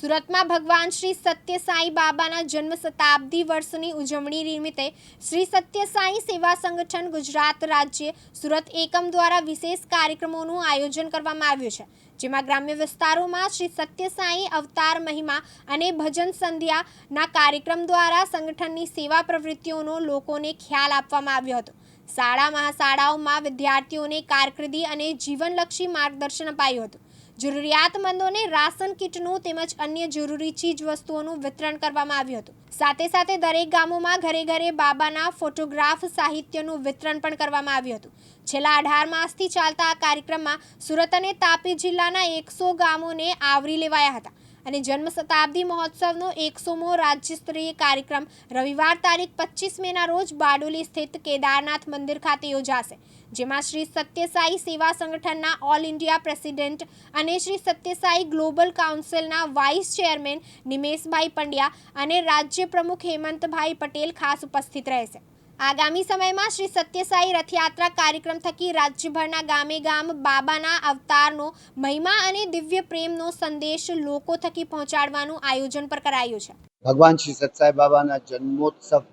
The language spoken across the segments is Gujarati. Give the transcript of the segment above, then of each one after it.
સુરતમાં ભગવાન શ્રી સત્ય સાંઈ બાબાના જન્મ શતાબ્દી વર્ષની ઉજવણી નિમિત્તે શ્રી સત્ય સાંઈ સેવા સંગઠન ગુજરાત રાજ્ય સુરત એકમ દ્વારા વિશેષ કાર્યક્રમોનું આયોજન કરવામાં આવ્યું છે, જેમાં ગ્રામ્ય વિસ્તારોમાં શ્રી સત્ય સાંઈ અવતાર મહિમા અને ભજન સંધ્યાના કાર્યક્રમ દ્વારા સંગઠનની સેવા પ્રવૃત્તિઓનો લોકોને ખ્યાલ આપવામાં આવ્યો હતો. શાળા મહાશાળાઓમાં વિદ્યાર્થીઓને કારકિર્દી અને જીવનલક્ષી માર્ગદર્શન અપાયું હતું. જરૂરિયાતમંદોને રાશન કીટનું તેમજ અન્ય જરૂરી ચીજ વસ્તુઓનું વિતરણ કરવામાં આવ્યું હતું. સાથે સાથે દરેક ગામોમાં ઘરે ઘરે બાબાના ફોટોગ્રાફ સાહિત્યનું વિતરણ પણ કરવામાં આવ્યું હતું. છેલ્લા અઢાર માસથી ચાલતા આ કાર્યક્રમમાં સુરત અને તાપી જિલ્લાના એકસો ગામોને આવરી લેવાયા હતા. અને જન્મ શતાબ્દી મહોત્સવનો એકસોમો રાજ્યસ્તરીય કાર્યક્રમ રવિવાર તારીખ પચીસ મેના રોજ બારડોલી સ્થિત કેદારનાથ મંદિર ખાતે યોજાશે, જેમાં શ્રી સત્યસાઈ સેવા સંગઠનના ઓલ ઇન્ડિયા પ્રેસિડેન્ટ અને શ્રી સત્યસાઈ ગ્લોબલ કાઉન્સિલના વાઇસ ચેરમેન નિમેશભાઈ પંડ્યા અને રાજ્ય પ્રમુખ હેમંતભાઈ પટેલ ખાસ ઉપસ્થિત રહેશે. આગામી સમયમાં શ્રી સત્યસાઈ રથયાત્રા કાર્યક્રમ થકી રાજ્યભરના ગામે ગામ બાબાના અવતારનો મહિમા અને દિવ્ય પ્રેમનો સંદેશ લોકો થકી પહોંચાડવાનું આયોજન પર કરાયું છે. ભગવાન શ્રી સત્સાઈ બાબાના જન્મોત્સવ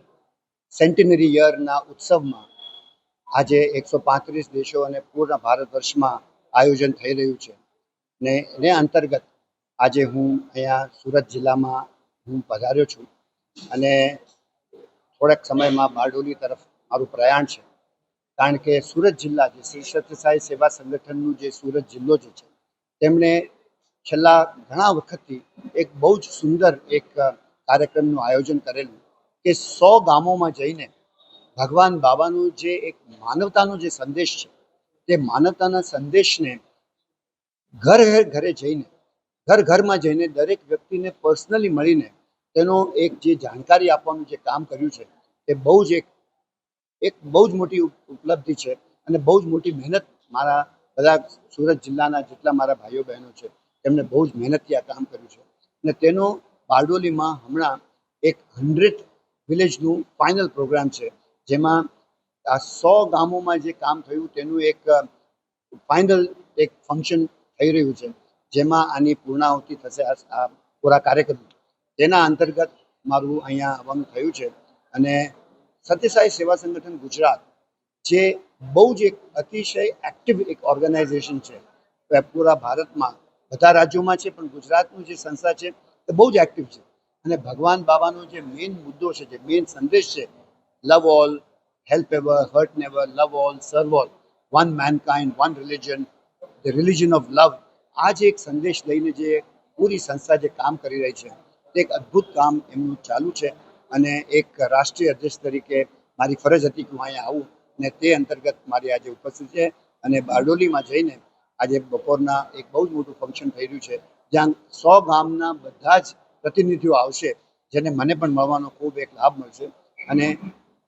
સેન્ટિનરી યરના ઉત્સવમાં આજે એકસો પાંત્રીસ દેશો અને પૂર્ણ ભારત વર્ષમાં આયોજન થઈ રહ્યું છે. ને એને અંતર્ગત આજે હું અહીંયા સુરત જિલ્લામાં હું પધાર્યો છું. અને થોડાક સમયમાં બારડોલી તરફ મારું પ્રયાણ છે. કારણ કે સુરત જિલ્લા જે શ્રી સત્યસાઈ સેવા સંગઠનનું જે સુરત જિલ્લો જે છે, તેમણે છેલ્લા ઘણા વખતથી એક બહુ જ સુંદર એક કાર્યક્રમનું આયોજન કરેલું કે સો ગામોમાં જઈને ભગવાન બાબાનું જે એક માનવતાનો જે સંદેશ છે, તે માનવતાના સંદેશને ઘર ઘર જઈને, ઘર ઘરમાં જઈને દરેક વ્યક્તિને પર્સનલી મળીને તેનો એક જે જાણકારી આપવાનું જે કામ કર્યું છે તે બહુ જ એક એક બહુ જ મોટી ઉપલબ્ધિ છે અને બહુ જ મોટી મહેનત મારા બધા સુરત જિલ્લાના જેટલા મારા ભાઈઓ બહેનો છે તેમણે બહુ જ મહેનતથી આ કામ કર્યું છે. અને તેનો બારડોલીમાં હમણાં એક હંડ્રેડ વિલેજનું ફાઇનલ પ્રોગ્રામ છે, જેમાં આ સો ગામોમાં જે કામ થયું તેનું એક ફાઇનલ એક ફંક્શન થઈ રહ્યું છે, જેમાં આની પૂર્ણાહુતિ થશે આ આ પૂરા કાર્યક્રમ તેના અંતર્ગત મારું અહીંયા આવવાનું થયું છે. અને સત્યસાઈ સેવા સંગઠન ગુજરાત, જે બહુ જ એક અતિશય એક્ટિવ એક ઓર્ગેનાઇઝેશન છે. પૂરા ભારતમાં, બધા રાજ્યોમાં છે, પણ ગુજરાતનું જે સંસ્થા છે તે બહુ જ એક્ટિવ છે. અને ભગવાન બાબાનો જે મેઇન મુદ્દો છે, જે મેઇન સંદેશ છે love all help ever hurt never love all serve all one mankind one religion the religion of love આ જે એક સંદેશ લઈને જે પૂરી સંસ્થા જે કામ કરી રહી છે, તે એક અદ્ભુત કામ એમનું ચાલુ છે. અને એક રાષ્ટ્રીય અધ્યક્ષ તરીકે મારી ફરજ હતી કે હું અહીંયા આવું અને તે અંતર્ગત મારી આજે ઉપસ્થિત છે. અને બારડોલીમાં જઈને આજે બપોરના એક બહુ જ મોટું ફંક્શન થઈ રહ્યું છે, જ્યાં સો ગામના બધા જ પ્રતિનિધિઓ આવશે, જેને મને પણ મળવાનો ખૂબ એક લાભ મળશે. અને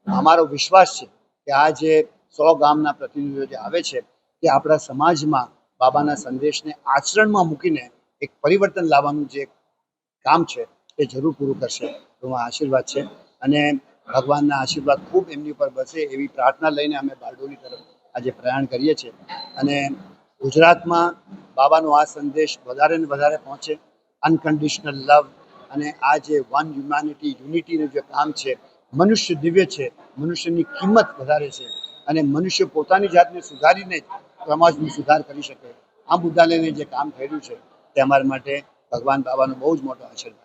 અમારો વિશ્વાસ છે કે આ જે સો ગામના પ્રતિનિધિઓ જે આવે છે, તે આપણા સમાજમાં બાબાના સંદેશને આચરણમાં મૂકીને એક પરિવર્તન લાવવાનું જે કામ છે તે જરૂર પૂરું કરશે. તો આશીર્વાદ છે. અને ભગવાનના આશીર્વાદ ખૂબ એમની ઉપર બસે એવી પ્રાર્થના લઈને અમે બારડોલી તરફ આજે પ્રયાણ કરીએ છીએ. અને ગુજરાતમાં બાબાનો આ સંદેશ વધારે ને વધારે પહોંચે. અનકન્ડિશનલ લવ અને આ જે વન હ્યુમેનિટી યુનિટીનું જે કામ છે, મનુષ્ય દિવ્ય છે, મનુષ્યની કિંમત વધારે છે અને મનુષ્ય પોતાની જાતને સુધારીને સમાજનો સુધાર કરી શકે. આ મુદ્દાને જે કામ થયેલું છે તે અમારા માટે ભગવાન બાબાનો બહુ જ મોટો આશીર્વાદ